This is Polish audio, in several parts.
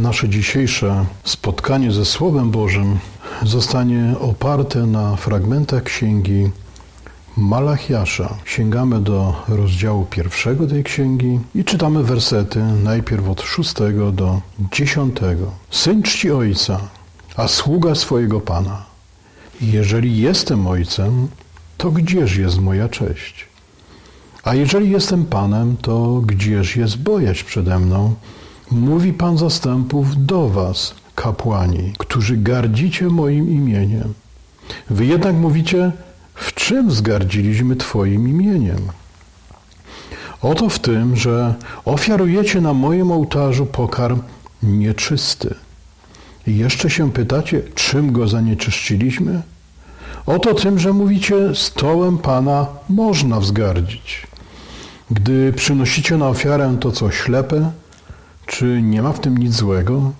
Nasze dzisiejsze spotkanie ze Słowem Bożym zostanie oparte na fragmentach księgi Malachiasza. Sięgamy do rozdziału pierwszego tej księgi i czytamy wersety najpierw od szóstego do dziesiątego. Syn czci ojca, a sługa swojego pana. Jeżeli jestem ojcem, to gdzież jest moja cześć? A jeżeli jestem panem, to gdzież jest bojaźń przede mną? Mówi Pan zastępów do was, kapłani, którzy gardzicie moim imieniem. Wy jednak mówicie, w czym wzgardziliśmy Twoim imieniem? Oto w tym, że ofiarujecie na moim ołtarzu pokarm nieczysty. I jeszcze się pytacie, czym go zanieczyszczyliśmy? Oto tym, że mówicie, stołem Pana można wzgardzić. Gdy przynosicie na ofiarę to, co ślepe, czy nie ma w tym nic złego?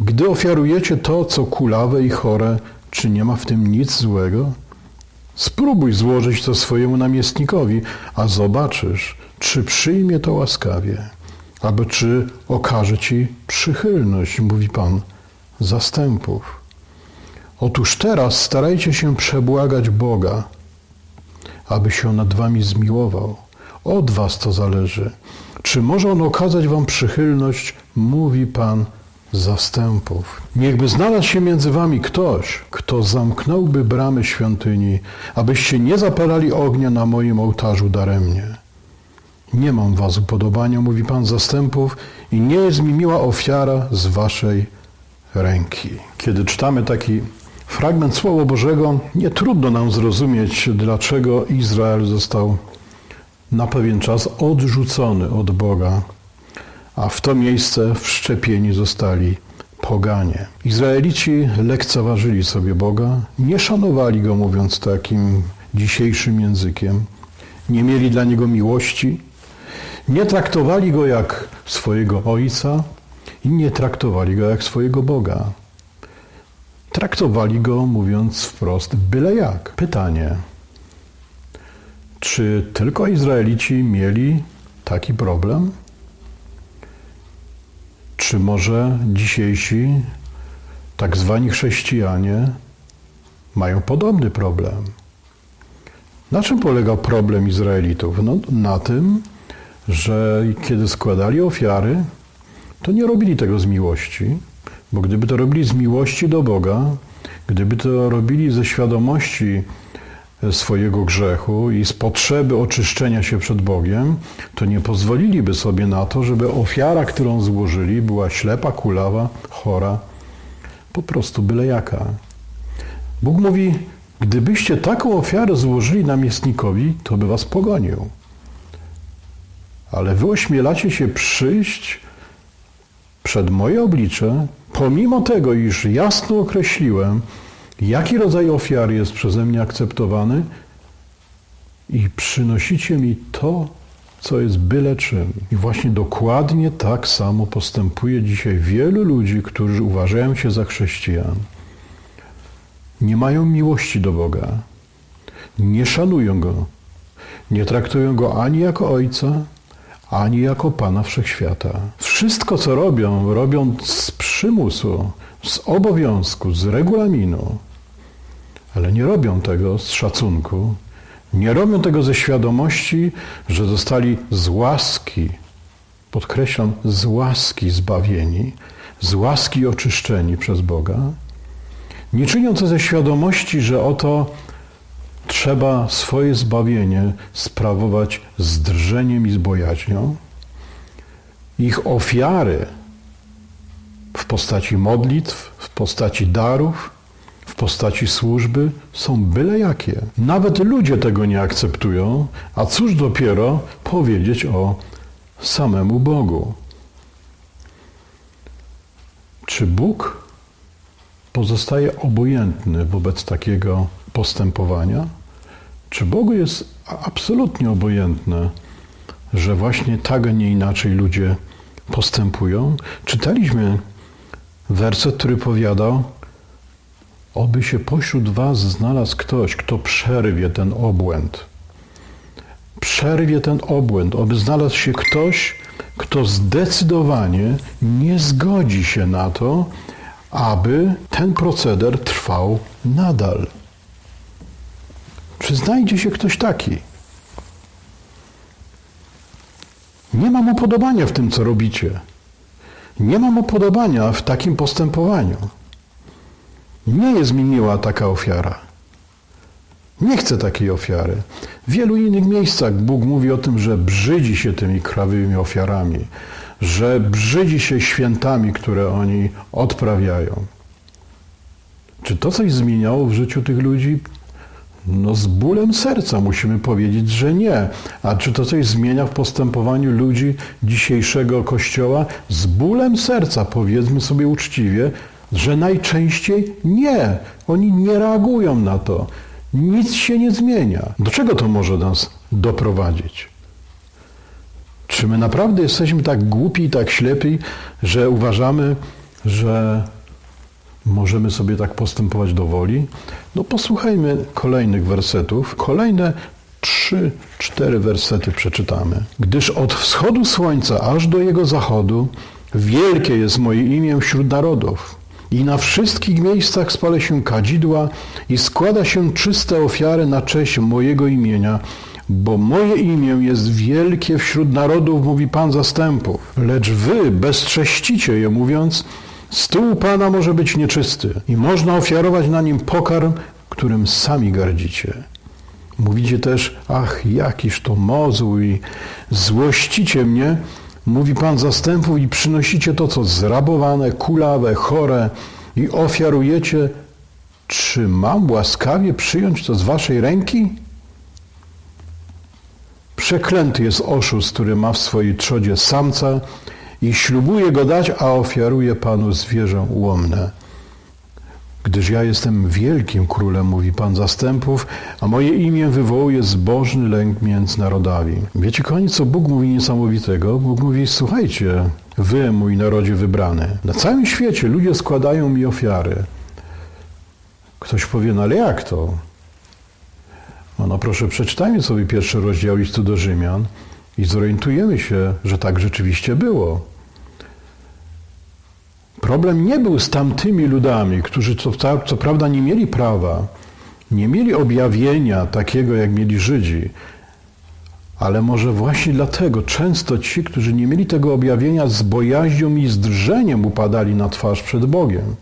Gdy ofiarujecie to, co kulawe i chore, czy nie ma w tym nic złego? Spróbuj złożyć to swojemu namiestnikowi, a zobaczysz, czy przyjmie to łaskawie, albo czy okaże ci przychylność, mówi Pan zastępów. Otóż teraz starajcie się przebłagać Boga, aby się nad wami zmiłował. Od was to zależy. Czy może on okazać wam przychylność, mówi Pan zastępów. Niechby znalazł się między wami ktoś, kto zamknąłby bramy świątyni, abyście nie zapalali ognia na moim ołtarzu daremnie. Nie mam was upodobania, mówi Pan zastępów, i nie jest mi miła ofiara z waszej ręki. Kiedy czytamy taki fragment Słowa Bożego, nie trudno nam zrozumieć, dlaczego Izrael został na pewien czas odrzucony od Boga, a w to miejsce wszczepieni zostali poganie. Izraelici lekceważyli sobie Boga, nie szanowali Go, mówiąc takim dzisiejszym językiem, nie mieli dla Niego miłości, nie traktowali Go jak swojego Ojca i nie traktowali Go jak swojego Boga. Traktowali Go, mówiąc wprost, byle jak. Pytanie, czy tylko Izraelici mieli taki problem? Czy może dzisiejsi tak zwani chrześcijanie mają podobny problem? Na czym polegał problem Izraelitów? No, na tym, że kiedy składali ofiary, to nie robili tego z miłości, bo gdyby to robili z miłości do Boga, gdyby to robili ze świadomości swojego grzechu i z potrzeby oczyszczenia się przed Bogiem, to nie pozwoliliby sobie na to, żeby ofiara, którą złożyli, była ślepa, kulawa, chora, po prostu byle jaka. Bóg mówi, gdybyście taką ofiarę złożyli namiestnikowi, to by was pogonił. Ale wy ośmielacie się przyjść przed moje oblicze, pomimo tego, iż jasno określiłem, jaki rodzaj ofiary jest przeze mnie akceptowany i przynosicie mi to, co jest byle czym. I właśnie dokładnie tak samo postępuje dzisiaj wielu ludzi, którzy uważają się za chrześcijan. Nie mają miłości do Boga, nie szanują Go, nie traktują Go ani jako Ojca, ani jako Pana Wszechświata. Wszystko, co robią, robią z przymusu, z obowiązku, z regulaminu ale nie robią tego z szacunku, nie robią tego ze świadomości, że zostali z łaski, podkreślam, z łaski zbawieni, z łaski oczyszczeni przez Boga. Nie czynią to ze świadomości, że oto trzeba swoje zbawienie sprawować z drżeniem i z bojaźnią. Ich ofiary w postaci modlitw, w postaci darów, w postaci służby są byle jakie. Nawet ludzie tego nie akceptują, a cóż dopiero powiedzieć o samemu Bogu. Czy Bóg pozostaje obojętny wobec takiego postępowania? Czy Bogu jest absolutnie obojętne, że właśnie tak, a nie inaczej ludzie postępują? Czytaliśmy werset, który powiadał, Oby się pośród Was znalazł ktoś, kto przerwie ten obłęd. Przerwie ten obłęd. Oby znalazł się ktoś, kto zdecydowanie nie zgodzi się na to, aby ten proceder trwał nadal. Czy znajdzie się ktoś taki? Nie mam upodobania w tym, co robicie. Nie mam upodobania w takim postępowaniu. Nie jest mi miła taka ofiara. Nie chcę takiej ofiary. W wielu innych miejscach Bóg mówi o tym, że brzydzi się tymi krawymi ofiarami, że brzydzi się świętami, które oni odprawiają. Czy to coś zmieniało w życiu tych ludzi? No z bólem serca musimy powiedzieć, że nie. A czy to coś zmienia w postępowaniu ludzi dzisiejszego Kościoła? Z bólem serca powiedzmy sobie uczciwie, że najczęściej nie. Oni nie reagują na to. Nic się nie zmienia. Do czego to może nas doprowadzić? Czy my naprawdę jesteśmy tak głupi i tak ślepi, że uważamy, że możemy sobie tak postępować do woli? No posłuchajmy kolejnych wersetów. Kolejne trzy, cztery wersety przeczytamy. Gdyż od wschodu słońca aż do jego zachodu wielkie jest moje imię wśród narodów. I na wszystkich miejscach spale się kadzidła i składa się czyste ofiary na cześć mojego imienia, bo moje imię jest wielkie wśród narodów, mówi Pan zastępów. Lecz wy bezcześcicie je, mówiąc, stół Pana może być nieczysty i można ofiarować na nim pokarm, którym sami gardzicie. Mówicie też, ach, jakiż to mozuł i złościcie mnie, mówi Pan zastępów i przynosicie to, co zrabowane, kulawe, chore i ofiarujecie. Czy mam łaskawie przyjąć to z waszej ręki? Przeklęty jest oszust, który ma w swojej trzodzie samca i ślubuje go dać, a ofiaruje Panu zwierzę ułomne. Gdyż ja jestem wielkim królem, mówi Pan zastępów, a moje imię wywołuje zbożny lęk między narodami. Wiecie, kochani, co Bóg mówi niesamowitego? Bóg mówi, słuchajcie, wy, mój narodzie wybrany, na całym świecie ludzie składają mi ofiary. Ktoś powie, no ale jak to? No, no proszę, przeczytajmy sobie pierwszy rozdział listu do Rzymian i zorientujemy się, że tak rzeczywiście było. Problem nie był z tamtymi ludami, którzy co, co prawda nie mieli prawa, nie mieli objawienia takiego, jak mieli Żydzi, ale może właśnie dlatego często ci, którzy nie mieli tego objawienia, z bojaźnią i z drżeniem upadali na twarz przed Bogiem.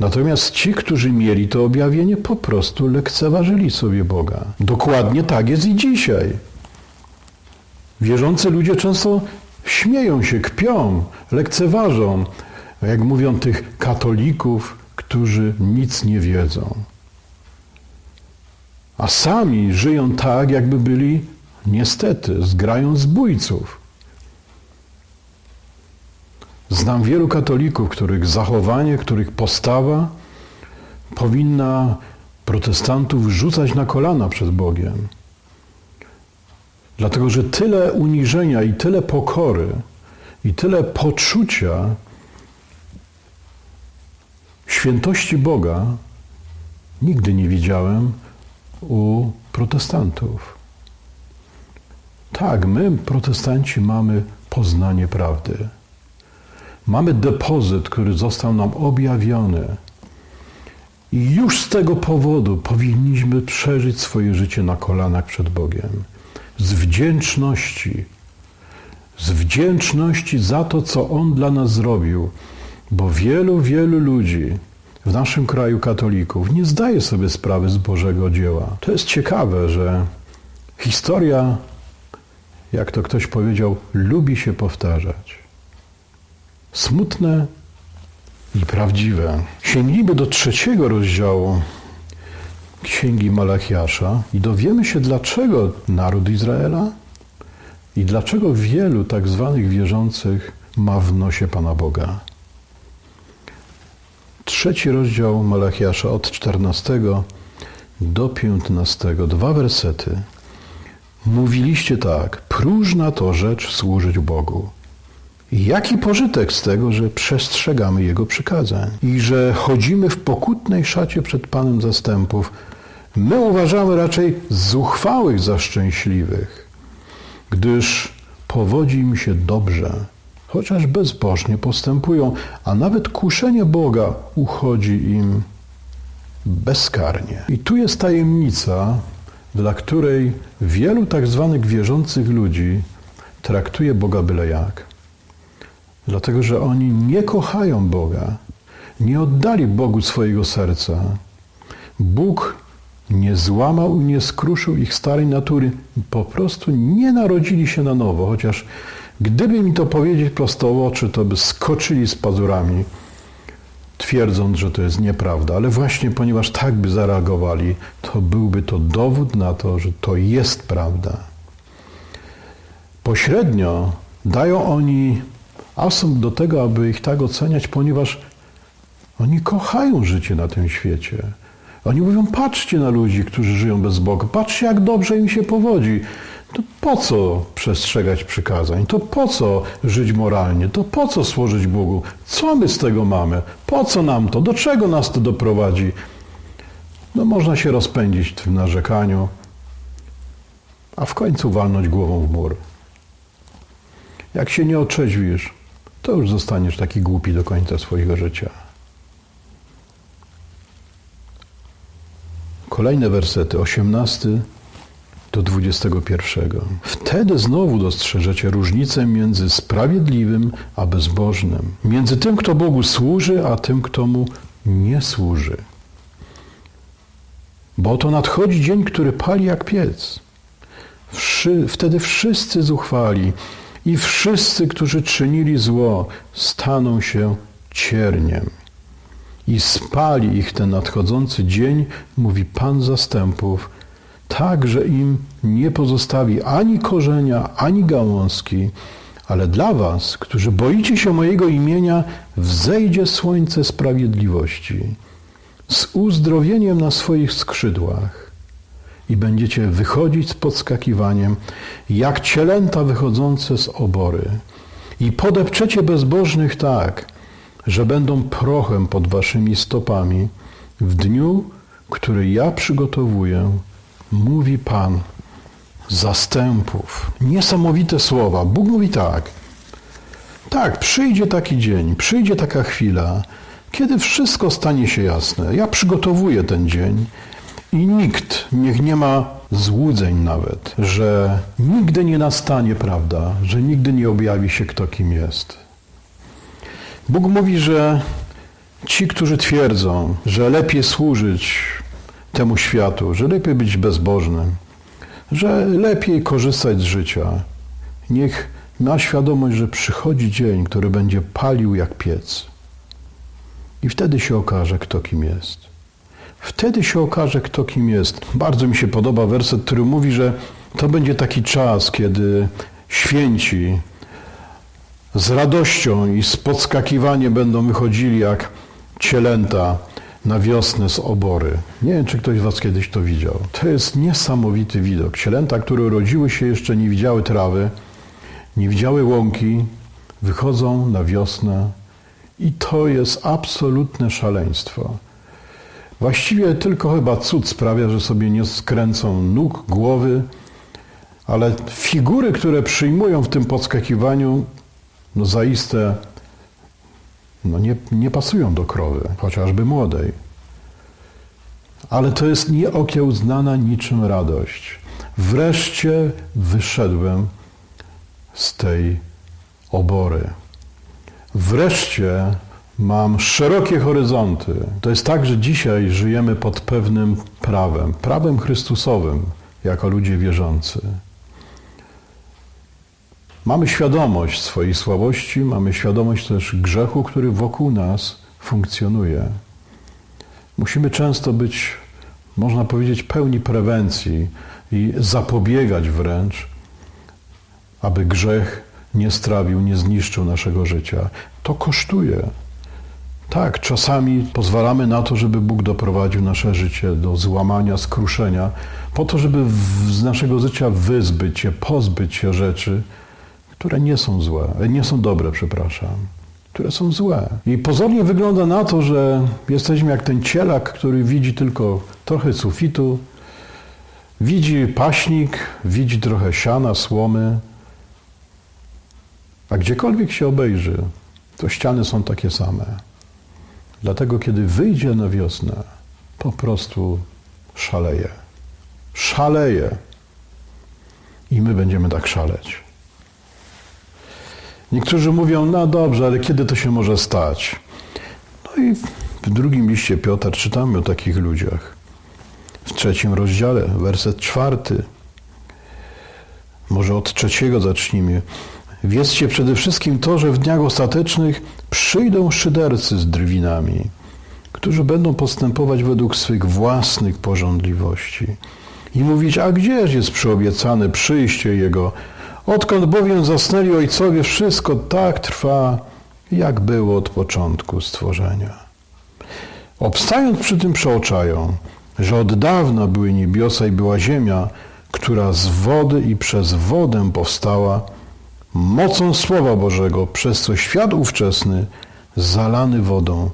Natomiast ci, którzy mieli to objawienie, po prostu lekceważyli sobie Boga. Dokładnie tak jest i dzisiaj. Wierzący ludzie często śmieją się, kpią, lekceważą, jak mówią tych katolików, którzy nic nie wiedzą. A sami żyją tak, jakby byli niestety zgrają zbójców. Znam wielu katolików, których zachowanie, których postawa powinna protestantów rzucać na kolana przed Bogiem. Dlatego, że tyle uniżenia i tyle pokory i tyle poczucia świętości Boga nigdy nie widziałem u protestantów. Tak, my, protestanci, mamy poznanie prawdy. Mamy depozyt, który został nam objawiony. I już z tego powodu powinniśmy przeżyć swoje życie na kolanach przed Bogiem. Z wdzięczności. Z wdzięczności za to, co On dla nas zrobił. Bo wielu, wielu ludzi w naszym kraju katolików nie zdaje sobie sprawy z Bożego dzieła. To jest ciekawe, że historia, jak to ktoś powiedział, lubi się powtarzać. Smutne i prawdziwe. Sięgnijmy do trzeciego rozdziału Księgi Malachiasza i dowiemy się, dlaczego naród Izraela i dlaczego wielu tak zwanych wierzących ma w nosie Pana Boga. Trzeci rozdział Malachiasza od 14 do 15, dwa wersety. Mówiliście tak, próżna to rzecz służyć Bogu. Jaki pożytek z tego, że przestrzegamy Jego przykazań i że chodzimy w pokutnej szacie przed Panem zastępów? My uważamy raczej zuchwałych za szczęśliwych, gdyż powodzi im się dobrze, chociaż bezbożnie postępują, a nawet kuszenie Boga uchodzi im bezkarnie. I tu jest tajemnica, dla której wielu tak zwanych wierzących ludzi traktuje Boga byle jak. Dlatego, że oni nie kochają Boga, nie oddali Bogu swojego serca. Bóg nie złamał i nie skruszył ich starej natury, po prostu nie narodzili się na nowo, chociaż gdyby mi to powiedzieć prosto w oczy, to by skoczyli z pazurami, twierdząc, że to jest nieprawda. Ale właśnie ponieważ tak by zareagowali, to byłby to dowód na to, że to jest prawda. Pośrednio dają oni asumpt do tego, aby ich tak oceniać, ponieważ oni kochają życie na tym świecie. Oni mówią, patrzcie na ludzi, którzy żyją bez Boga, patrzcie, jak dobrze im się powodzi. To po co przestrzegać przykazań? To po co żyć moralnie? To po co służyć Bogu? Co my z tego mamy? Po co nam to? Do czego nas to doprowadzi? No można się rozpędzić w tym narzekaniu, a w końcu walnąć głową w mur. Jak się nie otrzeźwisz, to już zostaniesz taki głupi do końca swojego życia. Kolejne wersety, 18 do 21. Wtedy znowu dostrzeżecie różnicę między sprawiedliwym a bezbożnym, między tym, kto Bogu służy, a tym, kto mu nie służy. Bo oto nadchodzi dzień, który pali jak piec. Wszy, wtedy wszyscy zuchwali i wszyscy, którzy czynili zło, staną się cierniem i spali ich ten nadchodzący dzień, mówi Pan zastępów, tak, że im nie pozostawi ani korzenia, ani gałązki, ale dla was, którzy boicie się mojego imienia, wzejdzie słońce sprawiedliwości z uzdrowieniem na swoich skrzydłach i będziecie wychodzić z podskakiwaniem, jak cielęta wychodzące z obory. I podepczecie bezbożnych tak, że będą prochem pod waszymi stopami w dniu, który ja przygotowuję, mówi Pan zastępów. Niesamowite słowa. Bóg mówi tak. Tak, przyjdzie taki dzień, przyjdzie taka chwila, kiedy wszystko stanie się jasne. Ja przygotowuję ten dzień i nikt, niech nie ma złudzeń nawet, że nigdy nie nastanie prawda, że nigdy nie objawi się kto kim jest. Bóg mówi, że ci, którzy twierdzą, że lepiej służyć temu światu, że lepiej być bezbożnym, że lepiej korzystać z życia, niech ma świadomość, że przychodzi dzień, który będzie palił jak piec. I wtedy się okaże, kto kim jest. Wtedy się okaże, kto kim jest. Bardzo mi się podoba werset, który mówi, że to będzie taki czas, kiedy święci z radością i z podskakiwaniem będą wychodzili jak cielęta na wiosnę z obory. Nie wiem, czy ktoś z Was kiedyś to widział. To jest niesamowity widok. Cielęta, które urodziły się jeszcze nie widziały trawy, nie widziały łąki, wychodzą na wiosnę i to jest absolutne szaleństwo. Właściwie tylko chyba cud sprawia, że sobie nie skręcą nóg, głowy, ale figury, które przyjmują w tym podskakiwaniu, no zaiste no nie, nie pasują do krowy, chociażby młodej. Ale to jest nieokiełznana niczym radość. Wreszcie wyszedłem z tej obory. Wreszcie mam szerokie horyzonty. To jest tak, że dzisiaj żyjemy pod pewnym prawem, prawem Chrystusowym, jako ludzie wierzący. Mamy świadomość swojej słabości, mamy świadomość też grzechu, który wokół nas funkcjonuje. Musimy często być, można powiedzieć, pełni prewencji i zapobiegać wręcz, aby grzech nie strawił, nie zniszczył naszego życia. To kosztuje. Tak, czasami pozwalamy na to, żeby Bóg doprowadził nasze życie do złamania, skruszenia, po to, żeby z naszego życia wyzbyć się, pozbyć się rzeczy, które nie są złe, nie są dobre, przepraszam, które są złe. I pozornie wygląda na to, że jesteśmy jak ten cielak, który widzi tylko trochę sufitu, widzi paśnik, widzi trochę siana, słomy, A gdziekolwiek się obejrzy, to ściany są takie same. Dlatego, kiedy wyjdzie na wiosnę, po prostu szaleje. Szaleje. I my będziemy tak szaleć. Niektórzy mówią, no dobrze, ale kiedy to się może stać? No i w drugim liście Piotr czytamy o takich ludziach. W trzecim rozdziale, werset czwarty. Może od trzeciego zacznijmy. Wiedzcie przede wszystkim to, że w dniach ostatecznych przyjdą szydercy z drwinami, którzy będą postępować według swych własnych porządliwości i mówić, a gdzież jest przyobiecane przyjście Jego? Odkąd bowiem zasnęli ojcowie, wszystko tak trwa, jak było od początku stworzenia. Obstając przy tym przeoczają, że od dawna były niebiosa i była ziemia, która z wody i przez wodę powstała, mocą Słowa Bożego, przez co świat ówczesny, zalany wodą,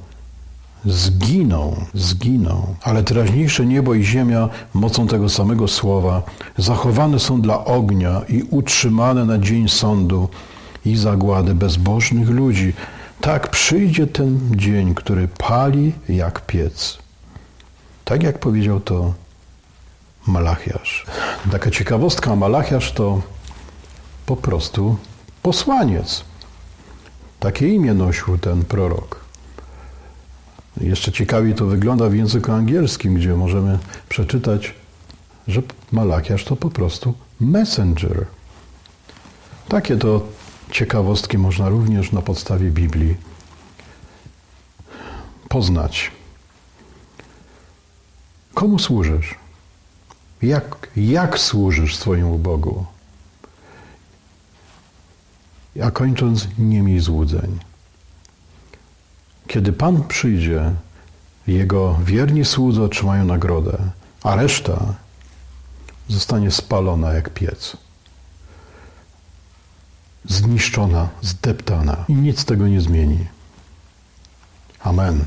zginął, zginął. Ale teraźniejsze niebo i ziemia, mocą tego samego Słowa, zachowane są dla ognia i utrzymane na dzień sądu i zagłady bezbożnych ludzi. Tak przyjdzie ten dzień, który pali jak piec. Tak jak powiedział to Malachiasz. Taka ciekawostka, Malachiasz to po prostu posłaniec. Takie imię nosił ten prorok. Jeszcze ciekawiej to wygląda w języku angielskim, gdzie możemy przeczytać, że Malachiasz to po prostu messenger. Takie to ciekawostki można również na podstawie Biblii poznać. Komu służysz? Jak, jak służysz swojemu Bogu? A kończąc, nie miej złudzeń. Kiedy Pan przyjdzie, Jego wierni słudzy otrzymają nagrodę, a reszta zostanie spalona jak piec. Zniszczona, zdeptana i nic tego nie zmieni. Amen.